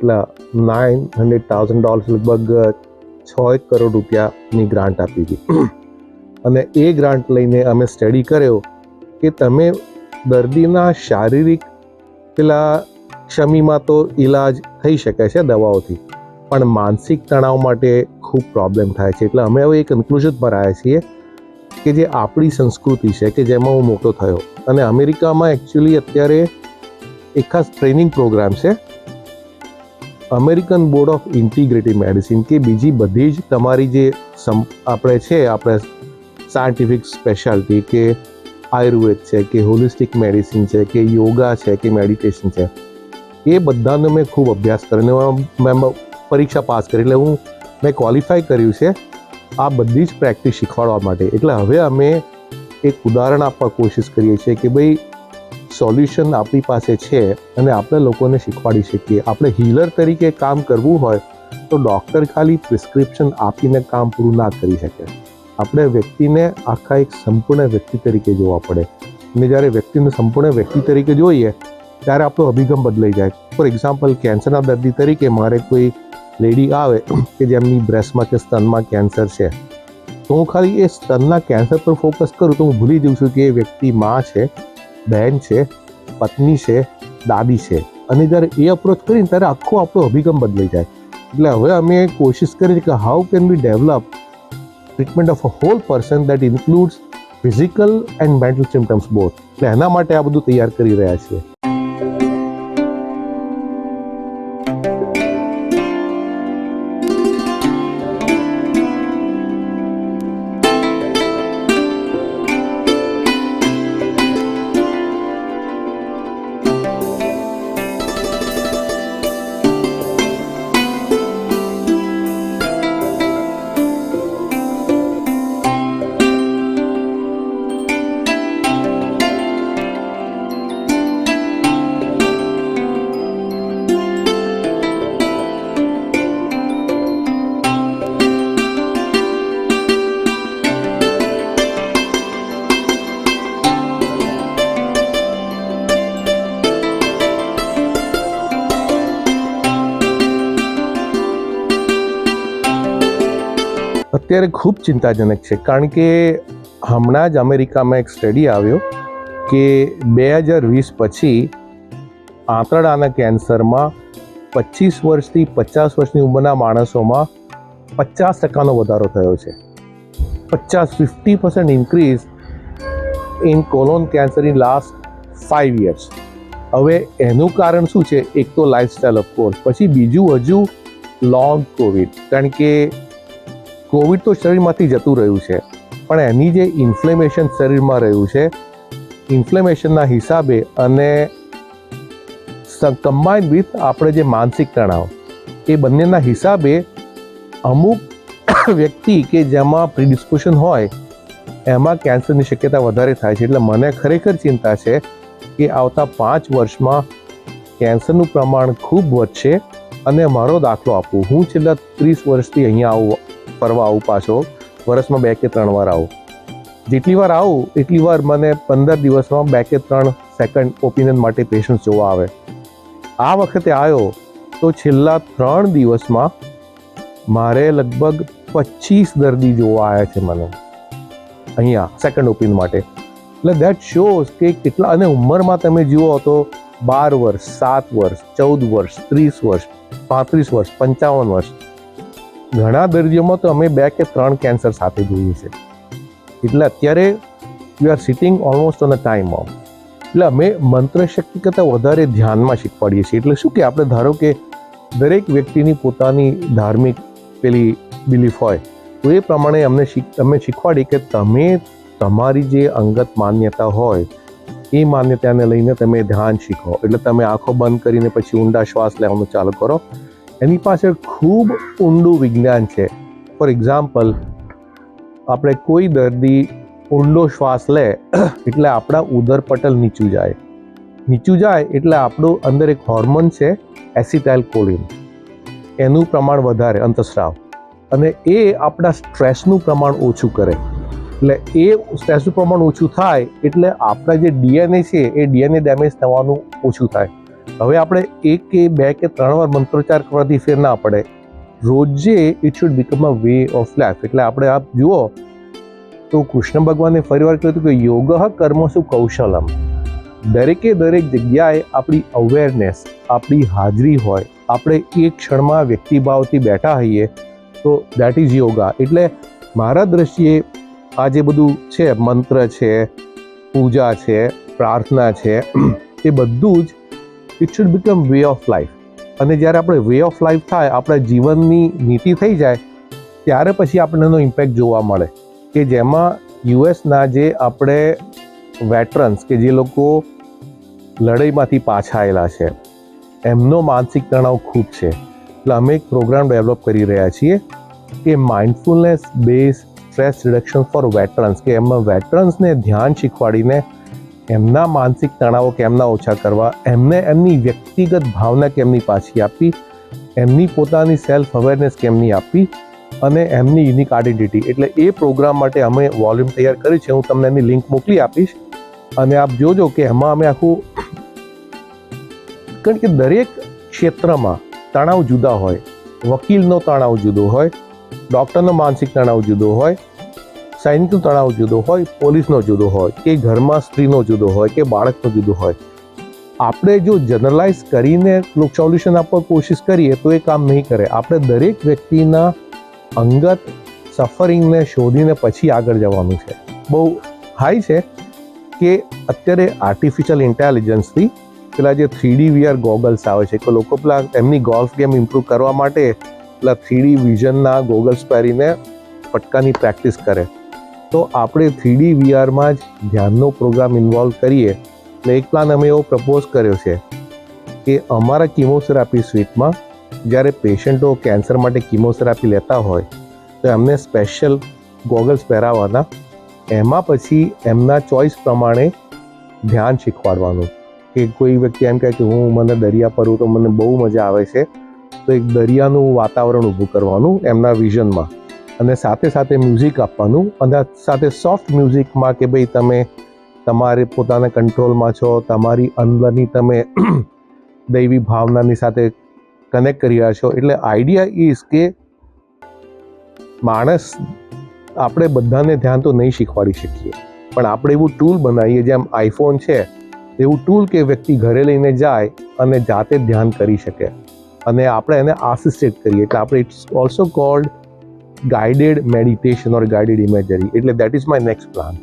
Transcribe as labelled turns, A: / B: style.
A: કેટલા nine hundred thousand dollars લગભગ છ એક કરોડ રૂપિયાની ગ્રાન્ટ આપી હતી. અને એ ગ્રાન્ટ લઈને અમે સ્ટડી કર્યો કે તમે દર્દીના શારીરિક પેલા ક્ષમીમાં તો ઈલાજ થઈ શકે છે દવાઓથી, પણ માનસિક તણાવ માટે ખૂબ પ્રોબ્લેમ થાય છે. એટલે અમે હવે એ કન્ક્લુઝન પર આવ્યા છીએ કે જે આપણી સંસ્કૃતિ છે કે જેમાં હું મોટો થયો. અને અમેરિકામાં એકચ્યુઅલી અત્યારે એક ખાસ ટ્રેનિંગ પ્રોગ્રામ છે American board of integrative medicine કે બીજી બધી જ તમારી જે આપણે છે, આપણે સાયન્ટિફિક સ્પેશિયાલિટી કે આયુર્વેદ છે, કે હોલિસ્ટિક મેડિસિન છે, કે યોગા છે, કે મેડિટેશન છે, એ બધાનો મેં ખૂબ અભ્યાસ કર્યો અને મેં, પરીક્ષા પાસ કરી. એટલે હું, મેં ક્વોલિફાય કર્યું છે આ બધી જ પ્રેક્ટિસ શીખવાડવા માટે. એટલે હવે અમે એક ઉદાહરણ આપવા કોશિશ કરીએ છીએ કે ભાઈ સોલ્યુશન આપણી પાસે છે અને આપણે લોકોને શીખવાડી શકીએ. આપણે હીલર તરીકે કામ કરવું હોય તો ડૉક્ટર ખાલી પ્રિસ્ક્રિપ્શન આપીને કામ પૂરું ના કરી શકે. આપણે વ્યક્તિને આખા એક સંપૂર્ણ વ્યક્તિ તરીકે જોવા પડે. અને જ્યારે વ્યક્તિને સંપૂર્ણ વ્યક્તિ તરીકે જોઈએ, ત્યારે આપણો અભિગમ બદલાઈ જાય. ફોર એક્ઝામ્પલ કેન્સરના દર્દી તરીકે મારે કોઈ લેડી આવે કે જેમની બ્રેસ્ટમાં કે સ્તનમાં કેન્સર છે. તો હું ખાલી એ સ્તનના કેન્સર પર ફોકસ કરું તો હું ભૂલી જઉં છું કે એ વ્યક્તિ માં છે બહેન છે, પત્ની છે, દાદી છે. અને જ્યારે એ અપ્રોચ કરીને ત્યારે આખો આપણો અભિગમ બદલાઈ જાય. એટલે હવે અમે કોશિશ કરી કે how can be develop treatment of a whole person that includes physical and mental symptoms both એટલે એના માટે આ બધું તૈયાર કરી રહ્યા છીએ. અત્યારે ખૂબ ચિંતાજનક છે, કારણ કે હમણાં જ અમેરિકામાં એક સ્ટડી આવ્યો કે બે હજાર વીસ પછી આંતરડાના કેન્સરમાં પચીસ વર્ષથી પચાસ વર્ષની ઉંમરના માણસોમાં પચાસ ટકાનો વધારો થયો છે. પચાસ, fifty percent increase in colon cancer in last five years. હવે એનું કારણ શું છે? એક તો લાઇફસ્ટાઈલ ઓફકોર્સ પછી બીજું હજુ લોંગ કોવિડ, કારણ કે કોવિડ તો શરીરમાંથી જતું રહ્યું છે, પણ એની જે ઇન્ફ્લેમેશન શરીરમાં રહ્યું છે ઇન્ફ્લેમેશનના હિસાબે અને કમ્બાઈન વિથ આપણે જે માનસિક તણાવ, એ બંનેના હિસાબે અમુક વ્યક્તિ કે જેમાં પ્રિડિસ્પોશન હોય, એમાં કેન્સરની શક્યતા વધારે થાય છે. એટલે મને ખરેખર ચિંતા છે કે આવતા પાંચ વર્ષમાં કેન્સરનું પ્રમાણ ખૂબ વધશે અને મારો દાખલો આપું. હું છેલ્લા ત્રીસ વર્ષથી અહીંયા આવું ફરવા આવું પાછો. વર્ષમાં બે કે ત્રણ વાર આવું. જેટલી વાર આવું, એટલી વાર મને પંદર દિવસમાં બે કે ત્રણ સેકન્ડ ઓપિનિયન માટે પેશન્ટ જોવા આવે. આ વખતે આવ્યો તો છેલ્લા ત્રણ દિવસમાં મારે લગભગ પચીસ દર્દી જોવા આવ્યા છે મને. અહીંયા સેકન્ડ ઓપિનિયન માટે. એટલે દેટ શોઝ કે કેટલા, અને ઉંમરમાં તમે જુઓ તો બાર વર્ષ, સાત વર્ષ, ચૌદ વર્ષ, ત્રીસ વર્ષ, પાંત્રીસ વર્ષ, પંચાવન વર્ષ ઘણા દર્દીઓમાં તો અમે બે કે ત્રણ કેન્સર સાથે જોઈએ છે. એટલે અત્યારે you are sitting almost on a time of એટલે અમે મંત્ર શક્તિ કરતાં વધારે ધ્યાનમાં શીખવાડીએ છીએ. એટલે શું કે આપણે ધારો કે દરેક વ્યક્તિની પોતાની ધાર્મિક પેલી બિલીફ હોય, તો એ પ્રમાણે અમને શીખ, અમે શીખવાડી કે તમે તમારી જે અંગત માન્યતા હોય, એ માન્યતાને લઈને તમે ધ્યાન શીખો. એટલે તમે આંખો બંધ કરીને પછી ઊંડા શ્વાસ લેવાનું ચાલુ કરો. એની પાછળ ખૂબ ઊંડું વિજ્ઞાન છે. ફોર એક્ઝામ્પલ આપણે કોઈ દર્દી ઊંડો શ્વાસ લે, એટલે આપણા ઉદર પટલ નીચું જાય. નીચું જાય એટલે આપણું અંદર એક હોર્મોન છે એસિટાઇલ કોલિન એનું પ્રમાણ વધારે, અંતસ્રાવ. અને એ આપણા સ્ટ્રેસનું પ્રમાણ ઓછું કરે. એટલે એ સ્ટ્રેસનું પ્રમાણ ઓછું થાય, એટલે આપણા જે ડીએનએ છે, એ ડીએનએ ડેમેજ થવાનું ઓછું થાય. હવે આપણે એક કે બે કે ત્રણ વાર મંત્રોચ્ચાર કરવાથી ફેર ના પડે. રોજે it should become a way of life એટલે આપણે આપ જુઓ તો કૃષ્ણ ભગવાને ફરીવાર કહ્યું હતું કે યોગ કર્મસુ કૌશલમ. દરેકે દરેક જગ્યાએ આપણી અવેરનેસ આપણી હાજરી હોય, આપણે એક ક્ષણમાં વ્યક્તિભાવથી બેઠા હોઈએ તો દેટ ઇઝ યોગા. એટલે મારા દ્રષ્ટિએ આ જે બધું છે, મંત્ર છે, પૂજા છે, પ્રાર્થના છે, એ બધું જ it should become way of life અને જ્યારે આપણે વે ઓફ લાઈફ થાય, આપણા જીવનની નીતિ થઈ જાય, ત્યારે પછી આપણને એનો ઇમ્પેક્ટ જોવા મળે. કે જેમાં યુએસના જે આપણે વેટરન્સ કે જે લોકો લડાઈમાંથી પાછા આવેલા છે, એમનો માનસિક તણાવ ખૂબ છે. એટલે અમે એક પ્રોગ્રામ ડેવલપ કરી રહ્યા છીએ કે mindfulness base stress reduction for veterans કે એમાં વેટરન્સને ધ્યાન શીખવાડીને એમના માનસિક તણાવો કેમના ઓછા કરવા, એમને એમની વ્યક્તિગત ભાવના કેમની પાછી આપી એમની પોતાની સેલ્ફ અવેરનેસ કેમની આપી અને એમની યુનિક આઈડેન્ટિટી એટલે એ પ્રોગ્રામ માટે અમે વોલ્યુમ તૈયાર કરી છે. હું તમને એની લિંક મોકલી આપીશ. અને આપ જોજો કે એમાં અમે આખું કારણ કે દરેક ક્ષેત્રમાં તણાવ જુદા હોય, વકીલનો તણાવ જુદો હોય ડૉક્ટરનો માનસિક તણાવ જુદો હોય સૈનિકનો તણાવ જુદો હોય, પોલીસનો જુદો હોય, કે ઘરમાં સ્ત્રીનો જુદો હોય, કે બાળકનો જુદો હોય. આપણે જો જનરલાઇઝ કરીને સોલ્યુશન આપવા કોશિશ કરીએ તો એ કામ નહીં કરે. આપણે દરેક વ્યક્તિના અંગત સફરિંગને શોધીને પછી આગળ જવાનું છે. બહુ હાઈ છે કે અત્યારે આર્ટિફિશિયલ ઇન્ટેલિજન્સથી પેલા જે થ્રીડી વીઆર ગોગલ્સ આવે છે, કે લોકો પેલા એમની ગોલ્ફ ગેમ ઇમ્પ્રૂવ કરવા માટે પેલા થ્રીડી વિઝનના ગોગલ્સ પહેરીને પટકાની પ્રેક્ટિસ કરે. તો આપણે થ્રીડી વીઆરમાં જ ધ્યાનનો પ્રોગ્રામ ઇન્વોલ્વ કરીએ. એટલે એક પ્લાન અમે એવો પ્રપોઝ કર્યો છે કે અમારા કિમોથેરાપી સ્વીટમાં જ્યારે પેશન્ટો કેન્સર માટે કિમોથેરાપી લેતા હોય, તો એમને સ્પેશિયલ ગોગલ્સ પહેરાવવાના એમાં પછી એમના ચોઇસ પ્રમાણે ધ્યાન શીખવાડવાનું. કે કોઈ વ્યક્તિ એમ કહે કે હું મને દરિયા પર તો મને બહુ મજા આવે છે, તો એક દરિયાનું વાતાવરણ ઊભું કરવાનું એમના વિઝનમાં અને સાથે સાથે મ્યુઝિક આપવાનું અને સાથે સોફ્ટ મ્યુઝિકમાં કે ભાઈ તમે તમારે પોતાના કંટ્રોલમાં છો, તમારી અંદરની તમે દૈવી ભાવનાની સાથે કનેક્ટ કરી રહ્યા છો. એટલે આઈડિયા ઇઝ કે માણસ આપણે બધાને ધ્યાન તો નહીં શીખવાડી શકીએ. પણ આપણે એવું ટૂલ બનાવીએ, જેમ આઈફોન છે, એવું ટૂલ કે વ્યક્તિ ઘરે લઈને જાય અને જાતે ધ્યાન કરી શકે. અને આપણે એને આસિસ્ટેડ કરીએ. એટલે આપણે it's also called guided meditation or guided imagery એટલે that is my next plan